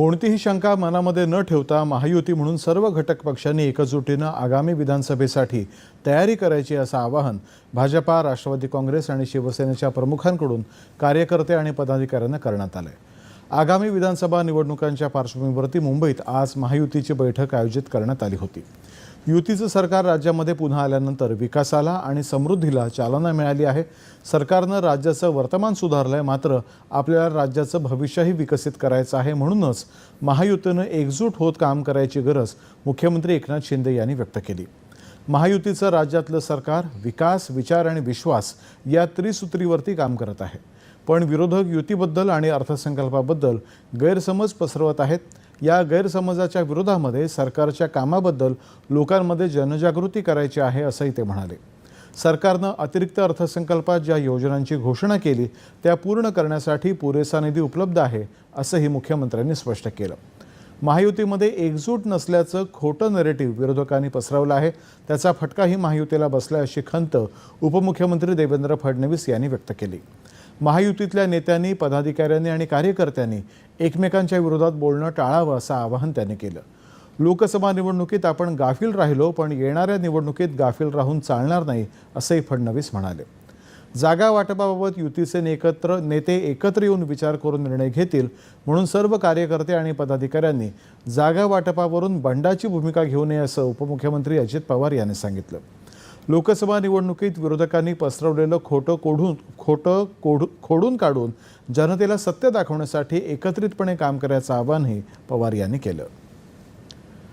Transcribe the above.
कोणतीही शंका मनामध्ये न ठेवता महायुती म्हणून सर्व घटक पक्षांनी एकजुटीनं आगामी विधानसभेसाठी तयारी करायची असं आवाहन भाजपा राष्ट्रवादी काँग्रेस आणि शिवसेनेच्या प्रमुखांकडून कार्यकर्ते आणि पदाधिकाऱ्यांना करण्यात आलंय. आगामी विधानसभा निवडणुकांच्या पार्श्वभूमीवरती मुंबईत आज महायुतीची बैठक आयोजित करण्यात आली होती. युतीचं सरकार राज्यामध्ये पुन्हा आल्यानंतर विकासाला आणि समृद्धीला चालना मिळाली आहे. सरकारनं राज्याचं वर्तमान सुधारलं आहे मात्र आपल्याला राज्याचं भविष्यही विकसित करायचं आहे म्हणूनच महायुतीनं एकजूट होत काम करायची गरज मुख्यमंत्री एकनाथ शिंदे यांनी व्यक्त केली. महायुतीचं राज्यातलं सरकार विकास विचार आणि विश्वास या त्रिसूत्रीवरती काम करत आहे. पण विरोधक युतीबद्दल आणि अर्थसंकल्पाबद्दल गैरसमज पसरवत आहेत. या गैरसमजाच्या विरोधामध्ये सरकारच्या कामाबद्दल लोकांमध्ये जनजागृती करायची आहे असंही ते म्हणाले. सरकारनं अतिरिक्त अर्थसंकल्पात ज्या योजनांची घोषणा केली त्या पूर्ण करण्यासाठी पुरेसा निधी उपलब्ध आहे असंही मुख्यमंत्र्यांनी स्पष्ट केलं. महायुतीमध्ये एकजूट नसल्याचं खोटं नरेटिव्ह विरोधकांनी पसरवलं आहे. त्याचा फटकाही महायुतीला बसला अशी खंत उपमुख्यमंत्री देवेंद्र फडणवीस यांनी व्यक्त केली. महायुतीतल्या नेत्यांनी पदाधिकाऱ्यांनी आणि कार्यकर्त्यांनी एकमेकांच्या विरोधात बोलणं टाळावं असं आवाहन त्यांनी केलं. लोकसभा निवडणुकीत आपण गाफील राहिलो पण येणाऱ्या निवडणुकीत गाफील राहून चालणार नाही असंही फडणवीस म्हणाले. जागा वाटपाबाबत युतीचे एकत्र नेते एकत्र येऊन विचार करून निर्णय घेतील म्हणून सर्व कार्यकर्ते आणि पदाधिकाऱ्यांनी जागा वाटपावरून बंडाची भूमिका घेऊ नये असं उपमुख्यमंत्री अजित पवार यांनी सांगितलं. लोकसभा निवडणुकीत विरोधकांनी पसरवलेलं खोटं कोढून खोटं कोढ खोडून काढून जनतेला सत्य दाखवण्यासाठी एकत्रितपणे काम करायचं आवाहनही पवार यांनी केलं.